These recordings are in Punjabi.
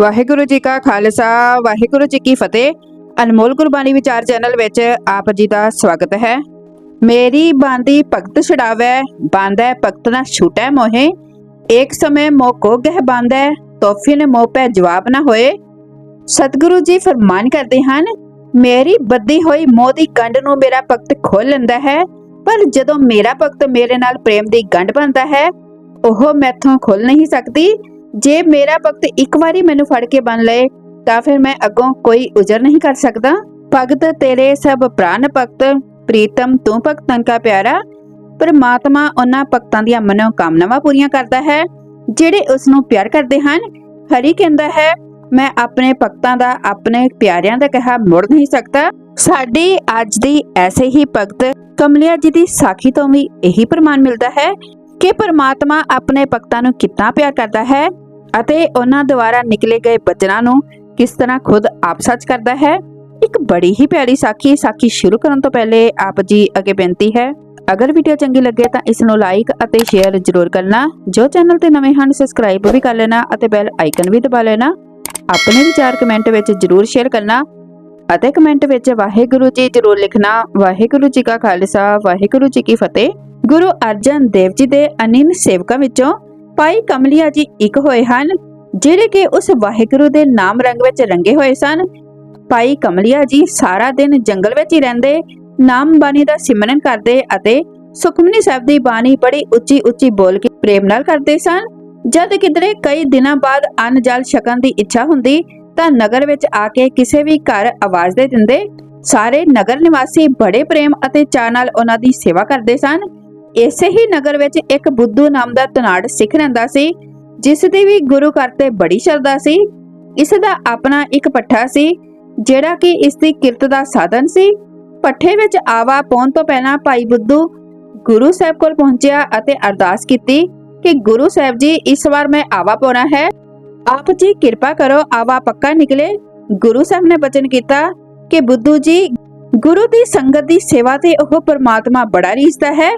ਵਾਹਿਗੁਰੂ ਜੀ ਕਾ ਖਾਲਸਾ, ਵਾਹਿਗੁਰੂ ਜੀ ਕੀ ਫਤਿਹ। ਅਨਮੋਲ ਗੁਰਬਾਣੀ ਵਿਚਾਰ ਚੈਨਲ ਵਿੱਚ ਆਪ ਜੀ ਦਾ ਸਵਾਗਤ ਹੈ। ਮੇਰੀ ਬਾਂਦੀ ਭਗਤ ਛਡਾਵੇ ਬਾਂਧੈ ਭਗਤ ਨਾ ਛੂਟੈ ਮੋਹੇ। ਇੱਕ ਸਮੇਂ ਮੋ ਕੋ ਗਹਿ ਬਾਂਧੈ ਤੋਫੀ ਨੇ ਮੋ ਪੈ ਜਵਾਬ ਨਾ ਹੋਏ। ਸਤਿਗੁਰੂ ਜੀ ਫਰਮਾਨ ਕਰਦੇ ਹਨ, ਮੇਰੀ ਬੱਦੀ ਹੋਈ ਮੋਹ ਦੀ ਗੰਢ ਨੂੰ ਮੇਰਾ ਭਗਤ ਖੋਲ ਲੈਂਦਾ ਹੈ। ਪਰ ਜਦੋਂ ਮੇਰਾ ਭਗਤ ਮੇਰੇ ਨਾਲ ਪ੍ਰੇਮ ਦੀ ਗੰਢ ਬੰਨਦਾ ਹੈ, ਉਹ ਮੈਥੋਂ ਖੁੱਲ ਨਹੀਂ ਸਕਦੀ। ਜੇ ਮੇਰਾ ਭਗਤ ਇੱਕ ਵਾਰੀ ਮੈਨੂੰ ਫੜ ਕੇ ਬੰਨ ਲਏ, ਤਾਂ ਫਿਰ ਮੈਂ ਅੱਗੋਂ ਕੋਈ ਉਜਰ ਨਹੀਂ ਕਰ ਸਕਦਾ। ਭਗਤ, ਤੇਰੇ ਸਭ ਪ੍ਰਾਨ ਭਗਤ, ਪ੍ਰੀਤਮ ਤੂੰ ਭਗਤਨ ਕਾ ਪਿਆਰਾ। ਪਰਮਾਤਮਾ ਉਹਨਾਂ ਭਗਤਾਂ ਦੀਆਂ ਮਨੋ ਕਾਮਨਾਵਾਂ ਪੂਰੀਆਂ ਕਰਦਾ ਹੈ, ਜਿਹੜੇ ਉਸ ਨੂੰ ਪਿਆਰ ਕਰਦੇ ਹਨ। ਹਰੀ ਕਹਿੰਦਾ ਹੈ, ਮੈਂ ਆਪਣੇ ਭਗਤਾਂ ਦਾ, ਆਪਣੇ ਪਿਆਰਿਆਂ ਦਾ ਕਿਹਾ ਮੁੜ ਨਹੀਂ ਸਕਦਾ। ਸਾਡੀ ਅੱਜ ਦੀ ਐਸੇ ਹੀ ਭਗਤ, ਕਮਲਿਆ ਜੀ ਦੀ ਸਾਖੀ ਤੋਂ ਵੀ ਇਹੀ ਪ੍ਰਮਾਣ ਮਿਲਦਾ ਹੈ ਕਿ ਪਰਮਾਤਮਾ ਆਪਣੇ ਭਗਤਾਂ ਨੂੰ ਕਿੰਨਾ ਪਿਆਰ ਕਰਦਾ ਹੈ। ਅਤੇ ਉਹਨਾਂ ਦੁਆਰਾ ਨਿਕਲੇ ਗਏ ਬਚਨਾਂ ਨੂੰ ਕਿਸ ਤਰ੍ਹਾਂ ਖੁਦ ਆਪ ਸੱਚ ਕਰਦਾ ਹੈ? ਇੱਕ ਬੜੀ ਹੀ ਪਿਆਰੀ ਸਾਖੀ ਸਾਖੀ ਸ਼ੁਰੂ ਕਰਨ ਤੋਂ ਪਹਿਲੇ ਆਪ ਜੀ ਅੱਗੇ ਬੇਨਤੀ ਹੈ, ਅਗਰ ਵੀਡੀਓ ਚੰਗੀ ਲੱਗੇ ਤਾਂ ਇਸ ਨੂੰ ਲਾਈਕ ਅਤੇ ਸ਼ੇਅਰ ਜ਼ਰੂਰ ਕਰਨਾ, ਜੋ ਚੈਨਲ ਤੇ ਨਵੇਂ ਹਨ ਸਬਸਕ੍ਰਾਈਬ ਵੀ ਕਰ ਲੈਣਾ ਅਤੇ ਬੈਲ ਆਈਕਨ ਵੀ ਦਬਾ ਲੈਣਾ, ਆਪਣੇ ਵਿਚਾਰ ਕਮੈਂਟ ਵਿੱਚ ਜ਼ਰੂਰ ਸ਼ੇਅਰ ਕਰਨਾ ਅਤੇ ਕਮੈਂਟ ਵਿੱਚ ਵਾਹਿਗੁਰੂ ਜੀ ਜ਼ਰੂਰ ਲਿਖਣਾ, ਵਾਹਿਗੁਰੂ ਜੀ ਕਾ ਖਾਲਸਾ, ਵਾਹਿਗੁਰੂ ਜੀ ਕੀ ਫਤਿਹ। ਗੁਰੂ ਅਰਜਨ ਦੇਵ ਜੀ ਦੇ ਅਨਿਨ ਸੇਵਕਾਂ ਵਿੱਚੋਂ ਭਾਈ ਕਮਲਿਆ ਜੀ ਇੱਕ ਹੋਏ ਹਨ, ਜਿਹੜੇ ਕਿ ਉਸ ਵਾਹਿਗੁਰੂ ਦੇ ਨਾਮ ਰੰਗ ਵਿੱਚ ਰੰਗੇ ਹੋਏ ਸਨ। ਭਾਈ ਕਮਲਿਆ ਜੀ ਸਾਰਾ ਦਿਨ ਜੰਗਲ ਵਿੱਚ ਹੀ ਰਹਿੰਦੇ, ਨਾਮ ਬਾਣੀ ਦਾ ਸਿਮਰਨ ਕਰਦੇ ਅਤੇ ਸੁਖਮਨੀ ਸਾਹਿਬ ਦੀ ਬਾਣੀ ਬੜੀ ਉੱਚੀ ਉੱਚੀ ਬੋਲ ਕੇ ਪ੍ਰੇਮ ਨਾਲ ਕਰਦੇ ਸਨ। ਜਦ ਕਿਧਰੇ ਕਈ ਦਿਨਾਂ ਬਾਅਦ ਅੰਨ ਜਲ ਛਕਣ ਦੀ ਇੱਛਾ ਹੁੰਦੀ, ਤਾਂ ਨਗਰ ਵਿੱਚ ਆ ਕੇ ਕਿਸੇ ਵੀ ਘਰ ਆਵਾਜ਼ ਦੇ ਦਿੰਦੇ। ਸਾਰੇ ਨਗਰ ਨਿਵਾਸੀ ਬੜੇ ਪ੍ਰੇਮ ਅਤੇ ਚਾਅ ਨਾਲ ਉਹਨਾਂ ਦੀ ਸੇਵਾ ਕਰਦੇ ਸਨ। ਇਸੇ ਹੀ ਨਗਰ ਵਿੱਚ ਇੱਕ ਬੁੱਧੂ ਨਾਮ ਦਾ ਤਨਾੜ ਸਿੱਖ ਰਹਿੰਦਾ ਸੀ, ਜਿਸ ਦੀ ਵੀ ਗੁਰੂ ਘਰ ਤੇ ਬੜੀ ਸ਼ਰਧਾ ਸੀ। ਇਸ ਦਾ ਆਪਣਾ ਇੱਕ ਪੱਠਾ ਸੀ, ਜਿਹੜਾ ਕਿ ਇਸ ਦੀ ਕਿਰਤ ਦਾ ਸਾਧਨ ਸੀ। ਪੱਠੇ ਵਿੱਚ ਆਵਾ ਪਾਉਣ ਤੋਂ ਪਹਿਲਾਂ ਭਾਈ ਬੁੱਧੂ ਗੁਰੂ ਸਾਹਿਬ ਕੋਲ ਪਹੁੰਚਿਆ ਅਤੇ ਅਰਦਾਸ ਕੀਤੀ ਕਿ ਗੁਰੂ ਸਾਹਿਬ ਜੀ, ਇਸ ਵਾਰ ਮੈਂ ਆਵਾ ਪਾਉਣਾ ਹੈ। ਆਪ ਜੀ ਕਿਰਪਾ ਕਰੋ, ਆਵਾ ਪੱਕਾ ਨਿਕਲੇ। ਗੁਰੂ ਸਾਹਿਬ ਨੇ ਬਚਨ ਕੀਤਾ ਕਿ ਬੁੱਧੂ ਜੀ, ਗੁਰੂ ਦੀ ਸੰਗਤ ਦੀ ਸੇਵਾ ਤੇ ਉਹ ਪਰਮਾਤਮਾ ਬੜਾ ਰੀਝਦਾ ਹੈ।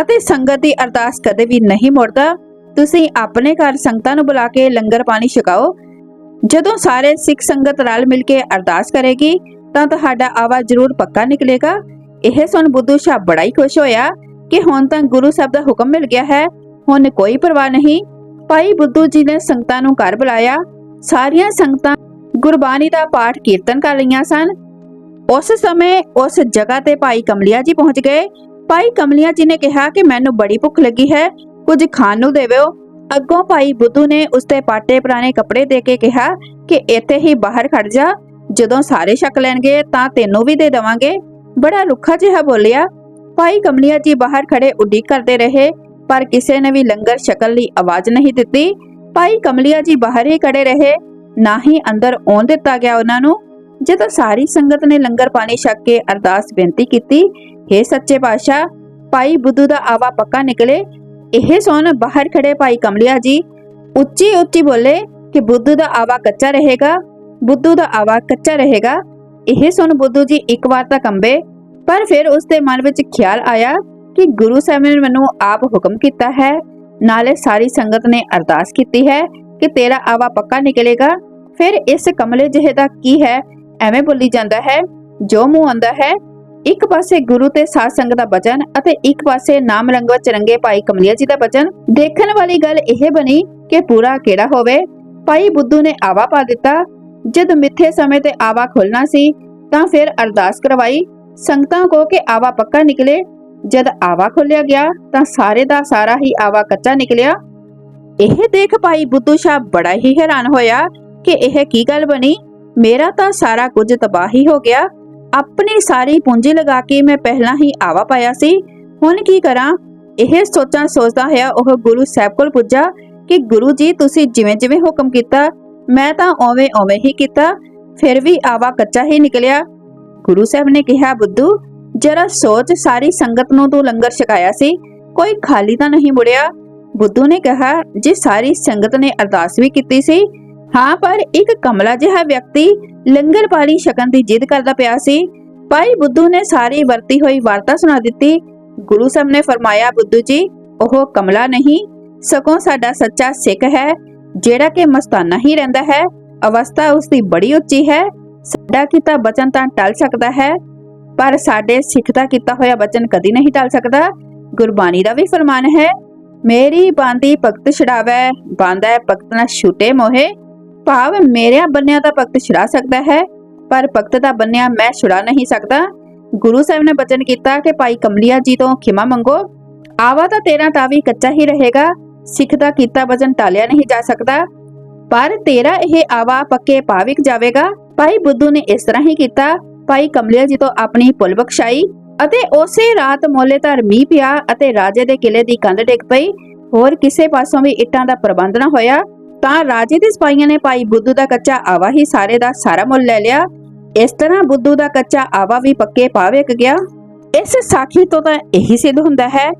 ਅਤੇ ਸੰਗਤ ਦੀ ਅਰਦਾਸ ਕਦੇ ਵੀ ਨਹੀਂ ਮੁੜਦਾ। ਤੁਸੀਂ ਆਪਣੇ ਘਰ ਸੰਗਤਾਂ ਨੂੰ ਬੁਲਾ ਕੇ ਲੰਗਰ ਪਾਣੀ ਛਕਾਓ। ਜਦੋਂ ਸਾਰੇ ਸਿੱਖ ਸੰਗਤ ਰਲ ਮਿਲ ਕੇ ਅਰਦਾਸ ਕਰੇਗੀ, ਤਾਂ ਤੁਹਾਡਾ ਆਵਾ ਜ਼ਰੂਰ ਪੱਕਾ ਨਿਕਲੇਗਾ। ਇਹ ਸੁਣ ਬੁੱਧੂ ਸ਼ਾਹ ਬੜਾ ਹੀ ਖੁਸ਼ ਹੋਇਆ ਕਿ ਹੁਣ ਤਾਂ ਗੁਰੂ ਸਾਹਿਬ ਦਾ ਹੁਕਮ ਮਿਲ ਗਿਆ ਹੈ। ਹੁਣ ਕੋਈ ਪਰਵਾਹ ਨਹੀਂ। ਭਾਈ ਬੁੱਧੂ ਜੀ ਨੇ ਸੰਗਤਾਂ ਨੂੰ ਘਰ ਬੁਲਾਇਆ। ਸਾਰੀਆਂ ਸੰਗਤਾਂ ਗੁਰਬਾਣੀ ਦਾ ਪਾਠ ਕੀਰਤਨ ਕਰ ਰਹੀਆਂ ਸਨ। ਉਸ ਸਮੇਂ ਉਸ ਜਗ੍ਹਾ ਤੇ ਭਾਈ ਕਮਲਿਆ ਜੀ ਪਹੁੰਚ ਗਏ। ਭਾਈ ਕਮਲਿਆ ਜੀ ਨੇ ਕਿਹਾ ਕਿ ਮੈਨੂੰ ਬੜੀ ਭੁੱਖ ਲੱਗੀ ਹੈ, ਕੁਝ ਖਾਣ ਨੂੰ ਦੇਵੋ ਅੱਗੋਂ ਭਾਈ ਬੁੱਧੂ ਨੇ ਉਸ ਤੇ ਪਾਟੇ ਪੁਰਾਣੇ ਕੱਪੜੇ ਦੇ ਕੇ ਕਿਹਾ ਕਿ ਇੱਥੇ ਹੀ ਬਾਹਰ ਖੜ ਜਾ, ਜਦੋਂ ਸਾਰੇ ਛਕ ਲੈਣਗੇ ਤਾਂ ਤੈਨੂੰ ਵੀ ਦੇ ਦੇਵਾਂਗੇ। ਬੜਾ ਰੁੱਖਾ ਜਿਹਾ ਬੋਲਿਆ। ਭਾਈ ਕਮਲਿਆ ਜੀ ਬਾਹਰ ਖੜੇ ਉਡੀਕ ਕਰਦੇ ਰਹੇ, ਪਰ ਕਿਸੇ ਨੇ ਵੀ ਲੰਗਰ ਛਕਣ ਲਈ ਆਵਾਜ਼ ਨਹੀਂ ਦਿੱਤੀ। ਭਾਈ ਕਮਲਿਆ ਜੀ ਬਾਹਰ ਹੀ ਖੜੇ ਰਹੇ, ਨਾ ਹੀ ਅੰਦਰ ਆਉਣ ਦਿੱਤਾ ਗਿਆ ਉਹਨਾਂ ਨੂੰ। ਜਦੋਂ ਸਾਰੀ ਸੰਗਤ ਨੇ ਲੰਗਰ ਪਾਣੀ ਛਕ ਕੇ ਅਰਦਾਸ ਬੇਨਤੀ ਕੀਤੀ हे ਸੱਚੇ ਪਾਤਸ਼ਾਹ, ਭਾਈ ਬੁੱਧੂ ਦਾ ਆਵਾ ਪੱਕਾ ਨਿਕਲੇ, ਇਹ ਸੁਣ ਬਾਹਰ ਖੜੇ ਭਾਈ ਕਮਲਿਆ ਜੀ। ਉੱਚੀ ਉੱਚੀ ਬੋਲੇ ਕਿ ਬੁੱਧੂ ਦਾ ਆਵਾ ਕੱਚਾ ਰਹੇਗਾ, ਬੁੱਧੂ ਦਾ ਆਵਾ ਕੱਚਾ ਰਹੇਗਾ। ਇਹ ਸੁਣ ਬੁੱਧੂ ਜੀ ਇੱਕ ਵਾਰ ਤਾਂ ਕੰਬੇ, ਪਰ ਫਿਰ ਉਸ ਦੇ ਮਨ ਵਿੱਚ ਖਿਆਲ ਆਇਆ ਕਿ ਗੁਰੂ ਸਾਹਿਬ ਨੇ ਮੈਨੂੰ ਆਪ ਹੁਕਮ ਕੀਤਾ ਹੈ। ਨਾਲੇ ਸਾਰੀ ਸੰਗਤ ਨੇ ਅਰਦਾਸ ਕੀਤੀ ਹੈ ਕਿ ਤੇਰਾ ਆਵਾ ਪੱਕਾ ਨਿਕਲੇਗਾ। ਫਿਰ ਇਸ ਕਮਲੇ ਜਿਹੇ ਦਾ ਕੀ ਹੈ? ਐਵੇਂ ਬੋਲੀ ਜਾਂਦਾ ਹੈ, ਜੋ ਮੂੰਹ ਆਂਦਾ ਹੈ, ਇੱਕ ਪਾਸੇ ਗੁਰੂ ਤੇ ਸਾਧ ਸੰਗਤ ਦਾ ਬਚਨ ਅਤੇ ਇੱਕ ਪਾਸੇ ਨਾਮ ਰੰਗ ਵਿੱਚ ਭਾਈ ਕਮਲਿਆ ਜੀ ਦਾ ਬਚਨ ਦੇਖਣ ਵਾਲੀ ਗੱਲ ਇਹ ਬਣੀ ਕਿ ਪੂਰਾ ਕਿਹੜਾ ਹੋਵੇ। ਭਾਈ ਬੁੱਧੂ ਨੇ ਆਵਾ ਪਾ ਦਿੱਤਾ। ਜਦ ਮਿੱਥੇ ਸਮੇਂ ਤੇ ਆਵਾ ਖੋਲਣਾ ਸੀ, ਤਾਂ ਫਿਰ ਅਰਦਾਸ ਕਰਵਾਈ। ਸੰਗਤਾਂ ਕੋ ਕਿ ਆਵਾ ਪੱਕਾ ਨਿਕਲੇ। ਜਦ ਆਵਾ ਖੋਲਿਆ ਗਿਆ, ਤਾਂ ਸਾਰੇ ਦਾ ਸਾਰਾ ਹੀ ਆਵਾ ਕੱਚਾ ਨਿਕਲਿਆ। ਇਹ ਦੇਖ ਭਾਈ ਬੁੱਧੂ ਸ਼ਾਹ ਬੜਾ ਹੀ ਹੈਰਾਨ ਹੋਇਆ ਕਿ ਇਹ ਕੀ ਗੱਲ ਬਣੀ। ਮੇਰਾ ਤਾਂ ਸਾਰਾ ਕੁਝ ਤਬਾਹੀ ਹੋ ਗਿਆ। ਆਪਣੀ ਸਾਰੀ ਪੂੰਜੀ ਲਗਾ ਕੇ ਮੈਂ ਪਹਿਲਾਂ ਹੀ ਆਵਾ ਪਾਇਆ ਸੀ। ਹੁਣ ਕੀ ਕਰਾਂ? ਇਹ ਸੋਚਾਂ ਸੋਚਦਾ ਹੋਇਆ ਉਹ ਗੁਰੂ ਸਾਹਿਬ ਕੋਲ ਪੁੱਜਾ ਕਿ ਗੁਰੂ ਜੀ, ਤੁਸੀਂ ਜਿਵੇਂ ਜਿਵੇਂ ਹੁਕਮ ਕੀਤਾ, ਮੈਂ ਤਾਂ ਓਵੇਂ ਓਵੇਂ ਹੀ ਕੀਤਾ। ਫਿਰ ਵੀ ਆਵਾ ਕੱਚਾ ਹੀ ਨਿਕਲਿਆ। ਗੁਰੂ ਸਾਹਿਬ ਨੇ ਕਿਹਾ, ਬੁੱਧੂ, ਜਰਾ ਸੋਚ, ਸਾਰੀ ਸੰਗਤ ਨੂੰ ਤੂੰ ਲੰਗਰ ਛਕਾਇਆ ਸੀ। ਕੋਈ ਖਾਲੀ ਤਾਂ ਨਹੀਂ ਮੁੜਿਆ? ਬੁੱਧੂ ਨੇ ਕਿਹਾ, ਜੇ ਸਾਰੀ ਸੰਗਤ ਨੇ ਅਰਦਾਸ ਵੀ ਕੀਤੀ ਸੀ ਹਾਂ, ਪਰ ਇੱਕ ਕਮਲਾ ਜਿਹਾ ਵਿਅਕਤੀ ਲੰਗਰ ਪਾਣੀ ਛਕਣ ਦੀ ਜਿੱਦ ਕਰਦਾ ਪਿਆ ਸੀ। ਭਾਈ ਬੁੱਧੂ ਨੇ ਸਾਰੀ ਵਰਤੀ ਹੋਈ ਵਾਰਤਾ ਸੁਣਾ ਦਿੱਤੀ। ਗੁਰੂ ਸਾਹਿਬ ਨੇ ਫਰਮਾਇਆ, ਬੁੱਧੂ ਜੀ, ਉਹ ਕਮਲਾ ਨਹੀਂ। ਸਗੋਂ ਸਾਡਾ ਸੱਚਾ ਸਿੱਖ ਹੈ, ਜਿਹੜਾ ਕਿ ਮਸਤਾਨਾ ਹੀ ਰਹਿੰਦਾ ਹੈ। ਅਵਸਥਾ ਉਸ ਦੀ ਬੜੀ ਉੱਚੀ ਹੈ। ਸਾਡਾ ਕੀਤਾ ਬਚਨ ਤਾਂ ਟਲ ਸਕਦਾ ਹੈ, ਪਰ ਸਾਡੇ ਸਿੱਖ ਦਾ ਕੀਤਾ ਹੋਇਆ ਬਚਨ ਕਦੀ ਨਹੀਂ ਟਲ ਸਕਦਾ। ਗੁਰਬਾਣੀ ਦਾ ਵੀ ਫਰਮਾਨ ਹੈ, ਮੇਰੀ ਬਾਂਦੀ ਭਗਤ ਛਡਾਵੈ, ਬਾਂਦਾ ਭਗਤ ਨਾ ਛੁਟੇ ਮੋਹੇ। ਭਾਵ ਮੇਰਿਆ ਬੰਨਿਆ ਦਾ ਭਗਤ ਛੁਡਾ ਸਕਦਾ ਹੈ, ਪਰ ਭਗਤ ਦਾ ਬੰਨਿਆ ਮੈਂ ਛੁਡਾ ਨਹੀਂ ਸਕਦਾ। ਗੁਰੂ ਸਾਹਿਬ ਨੇ ਬਚਨ ਕੀਤਾ ਕਿ ਭਾਈ ਕਮਲੀਆ ਜੀ ਤੋਂ ਖਿਮਾ ਮੰਗੋ। ਆਵਾ ਤਾਂ ਤੇਰਾ ਤਾਂ ਵੀ ਕੱਚਾ ਹੀ ਰਹੇਗਾ, ਸਿੱਖ ਦਾ ਕੀਤਾ ਬਚਨ ਟਾਲਿਆ ਨਹੀਂ ਜਾ ਸਕਦਾ। ਪਰ ਤੇਰਾ ਇਹ ਆਵਾ ਪੱਕੇ ਭਾਵਿਕ ਜਾਵੇਗਾ। ਭਾਈ ਬੁੱਧੂ ਨੇ ਇਸ ਤਰ੍ਹਾਂ ਹੀ ਕੀਤਾ। ਭਾਈ ਕਮਲਿਆ ਜੀ ਤੋਂ ਆਪਣੀ ਭੁੱਲ ਬਖਸ਼ਾਈ ਅਤੇ ਉਸੇ ਰਾਤ ਮੋਲੇਧਾਰ ਮੀਂਹ ਪਿਆ ਅਤੇ ਰਾਜੇ ਦੇ ਕਿਲੇ ਦੀ ਕੰਧ ਡਿੱਗ ਪਈ। ਹੋਰ ਕਿਸੇ ਪਾਸੋਂ ਵੀ ਇੱਟਾਂ ਦਾ ਪ੍ਰਬੰਧ ਨਾ ਹੋਇਆ। ਤਾਂ ਰਾਜੇ ਦੇ ਸਿਪਾਹੀਆਂ ਨੇ ਭਾਈ ਬੁੱਧੂ ਦਾ ਕੱਚਾ ਆਵਾ ਹੀ ਸਾਰੇ ਦਾ ਸਾਰਾ ਮੁੱਲ ਲੈ ਲਿਆ। ਇਸ ਤਰ੍ਹਾਂ ਬੁੱਧੂ ਦਾ ਕੱਚਾ ਆਵਾ ਵੀ ਪੱਕੇ ਭਾਵਿਕ ਗਿਆ। ਇਸ ਸਾਖੀ ਤੋਂ ਤਾਂ ਇਹੀ ਸਿੱਧ ਹੁੰਦਾ ਹੈ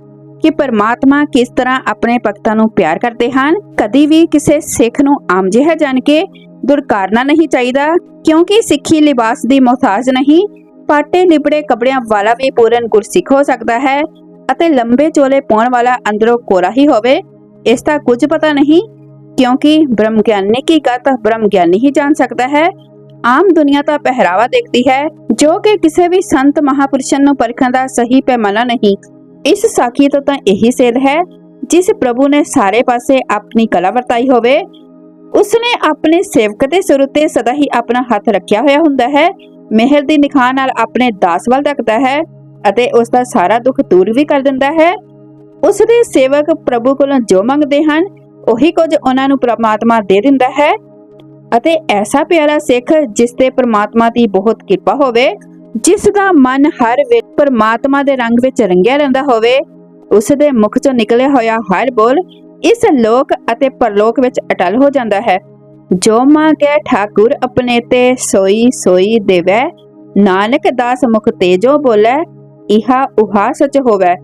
ਕਿ ਪਰਮਾਤਮਾ ਕਿਸ ਤਰ੍ਹਾਂ ਆਪਣੇ ਭਗਤਾਂ ਨੂੰ ਪਿਆਰ ਕਰਦੇ ਹਨ, ਕਦੀ ਵੀ ਕਿਸੇ ਸਿੱਖ ਨੂੰ ਆਮ ਜਿਹਾ ਜਾਣ ਕੇ ਦੁਰਕਾਰਨਾ ਨਹੀਂ ਚਾਹੀਦਾ, ਕਿਉਂਕਿ ਸਿੱਖੀ ਲਿਬਾਸ ਦੀ ਮੁਹਤਾਜ ਨਹੀਂ, ਪਾਟੇ ਲਿਬੜੇ ਕੱਪੜਿਆਂ ਵਾਲਾ ਵੀ ਪੂਰਨ ਗੁਰਸਿੱਖ ਹੋ ਸਕਦਾ ਹੈ ਅਤੇ ਲੰਬੇ ਚੋਲੇ ਪਾਉਣ ਵਾਲਾ ਅੰਦਰੋਂ ਕੋਰਾ ਹੀ ਹੋਵੇ, ਇਸ ਦਾ ਕੁਝ ਪਤਾ ਨਹੀਂ। ਕਿਉਂਕਿ ਬ੍ਰਹਮ ਗਿਆਨੀ ਕੀ ਗਤ ਬ੍ਰਹਮ ਗਿਆਨੀ ਹੀ ਜਾਣ ਸਕਦਾ ਹੈ? ਆਮ ਦੁਨੀਆ ਦਾ ਪਹਿਰਾਵਾ ਦੇਖਦੀ ਹੈ, ਜੋ ਕਿ ਕਿਸੇ ਵੀ ਸੰਤ ਮਹਾਪੁਰਸ਼ਾਂ ਨੂੰ ਪਰਖਣ ਦਾ ਸਹੀ ਪੈਮਾਨਾ ਨਹੀਂ। ਇਸ ਸਾਖੀ ਤੋਂ ਤਾਂ ਇਹੀ ਸੇਧ ਹੈ, ਜਿਸ ਪ੍ਰਭੂ ਨੇ ਸਾਰੇ ਪਾਸੇ ਆਪਣੀ ਕਲਾ ਵਰਤਾਈ ਹੋਵੇ, ਉਸਨੇ ਆਪਣੇ ਸੇਵਕ ਦੇ ਸਿਰ ਉੱਤੇ ਸਦਾ ਹੀ ਆਪਣਾ ਹੱਥ ਰੱਖਿਆ ਹੋਇਆ ਹੁੰਦਾ ਹੈ, ਮਿਹਰ ਦੀ ਨਿਖਾਹ ਨਾਲ ਆਪਣੇ ਦਾਸ ਵੱਲ ਤੱਕਦਾ ਹੈ ਅਤੇ ਉਸ ਦਾ ਸਾਰਾ ਦੁੱਖ ਦੂਰ ਵੀ ਕਰ ਦਿੰਦਾ ਹੈ। ਉਸ ਦੇ ਸੇਵਕ ਪ੍ਰਭੂ ਕੋਲੋਂ ਜੋ ਮੰਗਦੇ ਹਨ ਉਹੀ ਕੁਝ ਉਹਨਾਂ ਨੂੰ ਪ੍ਰਮਾਤਮਾ ਦੇ ਦਿੰਦਾ ਹੈ ਅਤੇ ਐਸਾ ਪਿਆਰਾ ਸਿੱਖ ਜਿਸ ਤੇ ਪ੍ਰਮਾਤਮਾ ਦੀ ਬਹੁਤ ਕਿਰਪਾ ਹੋਵੇ, ਜਿਸ ਦਾ ਮਨ ਹਰ ਵੇਲੇ ਪ੍ਰਮਾਤਮਾ ਦੇ ਰੰਗ ਵਿੱਚ ਰੰਗਿਆ ਰਹਿੰਦਾ ਹੋਵੇ, ਉਸ ਦੇ ਮੁਖ ਚੋਂ ਨਿਕਲਿਆ ਹੋਇਆ ਹਰ ਬੋਲ ਇਸ ਲੋਕ ਅਤੇ ਪਰਲੋਕ ਵਿੱਚ ਅਟਲ ਹੋ ਜਾਂਦਾ ਹੈ। ਜੋ ਮਾਂ ਮੰਗੈ ਠਾਕੁਰ ਆਪਣੇ ਤੇ ਸੋਈ ਸੋਈ ਦੇਵੈ, ਨਾਨਕ ਦਾਸ ਮੁਖ ਤੇਜੋ ਬੋਲੇ, ਇਹਾ ਉਹਾ ਸਚ ਹੋਵੇ।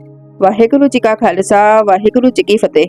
ਵਾਹਿਗੁਰੂ ਜੀ ਕਾ ਖਾਲਸਾ, ਵਾਹਿਗੁਰੂ ਜੀ ਕੀ ਫਤਿਹ।